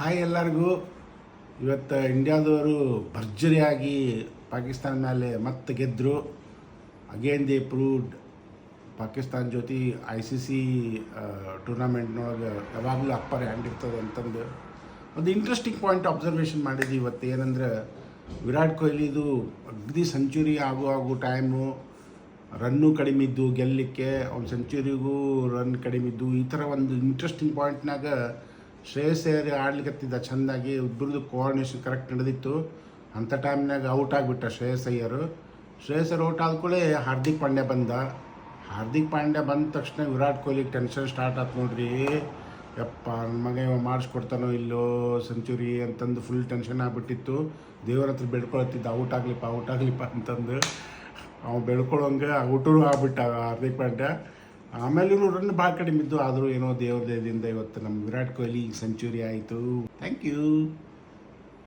Hi ಎಲ್ಲರಿಗೂ. ಇವತ್ತು ಇಂಡಿಯಾದವರು ಭರ್ಜರಿಯಾಗಿ ಪಾಕಿಸ್ತಾನ ಮೇಲೆ ಮತ್ತೆ ಗೆದ್ದರು ಅಗೇನ್ ದಿ ಪ್ರೂವ್ಡ್ ಪಾಕಿಸ್ತಾನ ಜೊತೆ ಐ ಸಿ ಸಿ ಟೂರ್ನಮೆಂಟ್ನೊಳಗೆ ಯಾವಾಗಲೂ ಅಪ್ಪರ್ ಹ್ಯಾಂಡ್ ಇರ್ತದೆ ಅಂತಂದು ಒಂದು ಇಂಟ್ರೆಸ್ಟಿಂಗ್ ಪಾಯಿಂಟ್ ಅಬ್ಸರ್ವೇಷನ್ ಮಾಡಿದ್ವಿ ಇವತ್ತು. ಏನಂದ್ರೆ ವಿರಾಟ್ ಕೊಹ್ಲಿದು ಅಗ್ದಿ ಸೆಂಚುರಿ ಆಗೋ ಆಗೋ ಟೈಮು ರನ್ನು ಕಡಿಮೆ ಇದ್ದು ಗೆಲ್ಲಲಿಕ್ಕೆ ಅವ್ನ ಸೆಂಚುರಿಗೂ ರನ್ ಕಡಿಮೆ ಇದ್ದು ಈ ಥರ ಒಂದು ಇಂಟ್ರೆಸ್ಟಿಂಗ್ ಪಾಯಿಂಟ್ನಾಗ ಶ್ರೇಯಸ್ ಅಯ್ಯರ್ ಆಡ್ಲಿಕ್ಕತ್ತಿದ್ದ ಚೆಂದಾಗಿ ಇಬ್ಬರದು ಕೋಆರ್ಡಿನೇಷನ್ ಕರೆಕ್ಟ್ ನಡೆದಿತ್ತು. ಅಂಥ ಟೈಮ್ನಾಗ ಔಟ್ ಆಗಿಬಿಟ್ಟ ಶ್ರೇಯಸ್ ಅಯ್ಯರು ಶ್ರೇಯಸ್ ಅಯ್ಯರ್ ಔಟ್ ಆದ್ಕೂಡಲೇ ಹಾರ್ದಿಕ್ ಪಾಂಡ್ಯ ಬಂದ. ಹಾರ್ದಿಕ್ ಪಾಂಡ್ಯ ಬಂದ ತಕ್ಷಣ ವಿರಾಟ್ ಕೊಹ್ಲಿಗೆ ಟೆನ್ಷನ್ ಸ್ಟಾರ್ಟ್ ಆಯ್ತು ನೋಡ್ರಿ. ಯಪ್ಪ ನನ್ನ ಮಗ ಇವ ಮಾಡಿಸ್ಕೊಡ್ತಾನೋ ಇಲ್ಲೋ ಸೆಂಚುರಿ ಅಂತಂದು ಫುಲ್ ಟೆನ್ಷನ್ ಆಗಿಬಿಟ್ಟಿತ್ತು. ದೇವ್ರ ಹತ್ರ ಬೆಳ್ಕೊಳತ್ತಿದ್ದ ಔಟ್ ಆಗ್ಲಿಪ್ಪ ಔಟ್ ಆಗ್ಲಿಪ್ಪ ಅಂತಂದು. ಅವ್ನು ಬೆಳ್ಕೊಳಂಗೆ ಔಟೂ ಆಗ್ಬಿಟ್ಟ ಹಾರ್ದಿಕ್ ಪಾಂಡ್ಯ. ಆಮೇಲೆ ಇವರು ರನ್ ಭಾಳ ಕಡಿಮೆ ಇದ್ದು, ಆದರೂ ಏನೋ ದೇವ್ರ ದಯದಿಂದ ಇವತ್ತು ನಮ್ಮ ವಿರಾಟ್ ಕೊಹ್ಲಿ ಸೆಂಚುರಿ ಆಯಿತು. Thank you